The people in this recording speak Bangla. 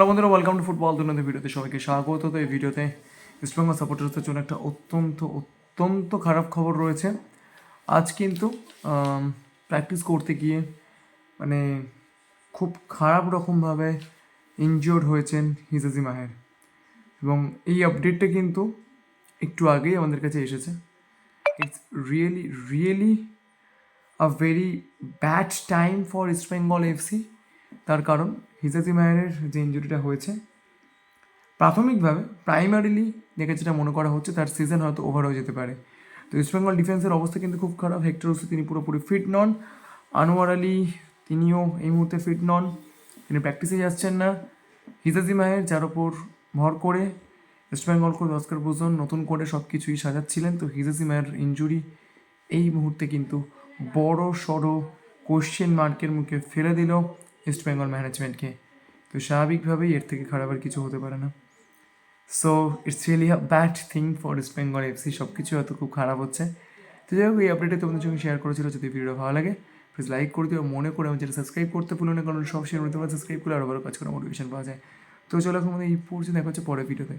হ্যালো বন্ধুরা ওয়েলকাম টু ফুটবল দুর্নীতি ভিডিওতে সবাইকে স্বাগত। তো এই ভিডিওতে ইস্টবেঙ্গল সাপোর্টার্সদের জন্য একটা অত্যন্ত অত্যন্ত খারাপ খবর রয়েছে। আজ কিন্তু প্র্যাকটিস করতে গিয়ে মানে খুব খারাপ রকমভাবে ইনজিওর্ড হয়েছেন হিজাজি মাহের। এবং এই আপডেটটা কিন্তু একটু আগেই আমাদের কাছে এসেছে। It's really really a very bad time for East Bengal FC তার কারণ হিজাজি মায়ের যে ইঞ্জুরিটা হয়েছে, প্রাথমিকভাবে প্রাইমারিলি দেখে যেটা মনে করা হচ্ছে তার সিজন হয়তো ওভার হয়ে যেতে পারে। তো ইস্টবেঙ্গল ডিফেন্সের অবস্থা কিন্তু খুব খারাপ। হেক্টর ওসি তিনি পুরোপুরি ফিট নন। আনোয়ার আলী তিনিও এই মুহূর্তে ফিট নন। তিনি প্র্যাকটিসে যাচ্ছেন না। হিজাজি মায়ের যার ওপর ভর করে ইস্টবেঙ্গল কোচ অস্কার বুজন নতুন করে সব কিছুই সাজাচ্ছিলেন। তো হিজাজি মায়ের ইঞ্জুরি এই মুহূর্তে কিন্তু বড় সড়ো কোশ্চেন মার্কের মুখে ফেলে দিল। ইস্ট বেঙ্গল ম্যানেজমেন্টকে তো স্বাভাবিকভাবেই এর থেকে খারাপ আর কিছু হতে পারে না। So it's really a bad thing for East Bengal FC সব কিছু হয়তো খুব খারাপ হচ্ছে। তো যাই হোক, এই আপডেটে তোমাদের সঙ্গে শেয়ার করেছিল, যদি ভিডিও ভালো লাগে প্লিজ লাইক করে দিও, মনে করে আমি যেটা সাবস্ক্রাইব করতে ভুলো না, কারণ সব শেয়ার তোমরা সাবস্ক্রাইব করলে আরও ভালো কাজ করে মোটিভেশন পাওয়া যায়। তো চলো এখন এই পড়ছে দেখা হচ্ছে পরের ভিডিওতে